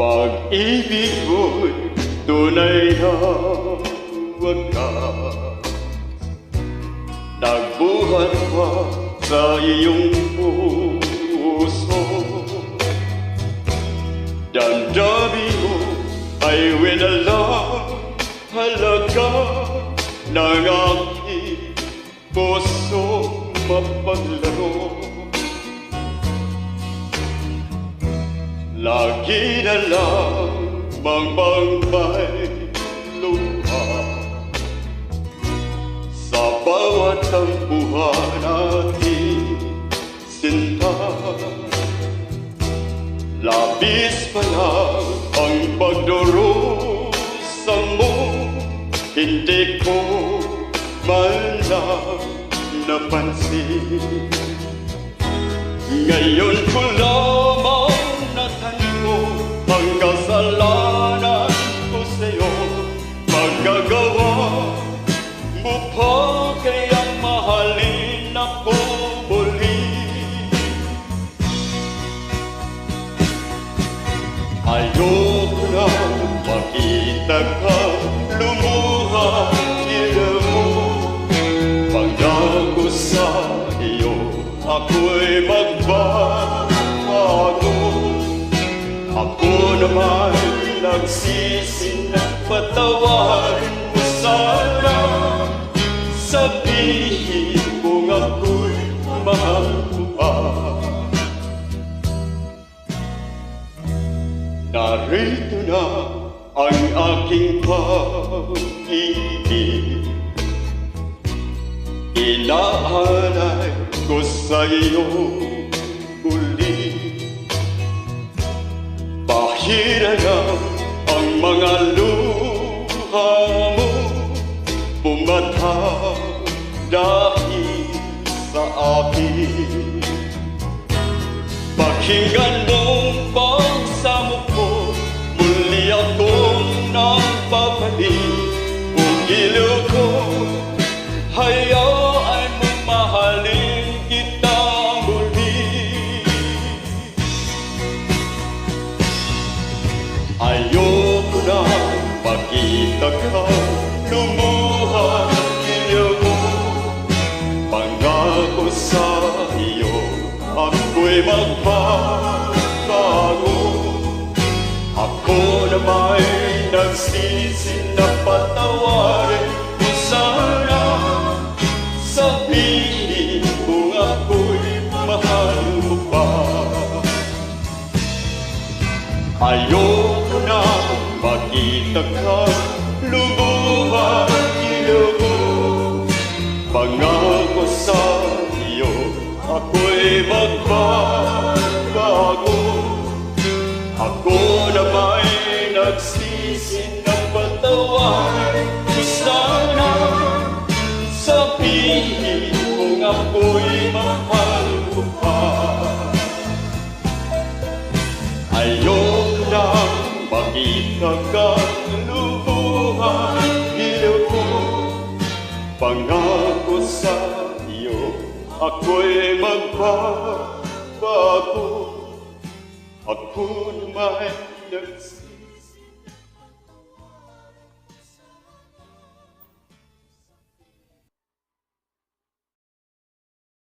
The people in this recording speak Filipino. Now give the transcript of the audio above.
Pag-ibig mo'y tunay na wagas Nagbuhat pa sa iyong puso Damdamin mo ay winalang halaga Ng aking puso mapaglaro Lagi na lang bang may luha. Sa bawat tampuhan ating sinta Labis pa lang ang pagdurusa mo Hindi ko man lang napansin. Ngayon ko lamang Ayoko na makita ka lumuha mo Pangako sa iyo Ako'y magbabago. Ako naman nagsisi na patawarin mo sana. Sabihin Narito na ang aking pag-ibig. Inaalay ko sa iyo muli Bahira na ang mga luha mo. Bumataw ka Lumuha ilaw mo Pangako sa iyo Ako'y magbabago Ako na may nagsisi na patawarin mo sana Sabihin kung ako'y mahal mo pa Ayoko na makita ka ilaw mo Pangako sa iyo ako'y magbabago Ako na may nagsisi na patawarin ko sana Sabihin kung ako'y mahal mo pa. Ayoko na makita ka lubuhan ilaw ko Pangako sa iyo. Ako'y magbabago. Ako na may nagsisi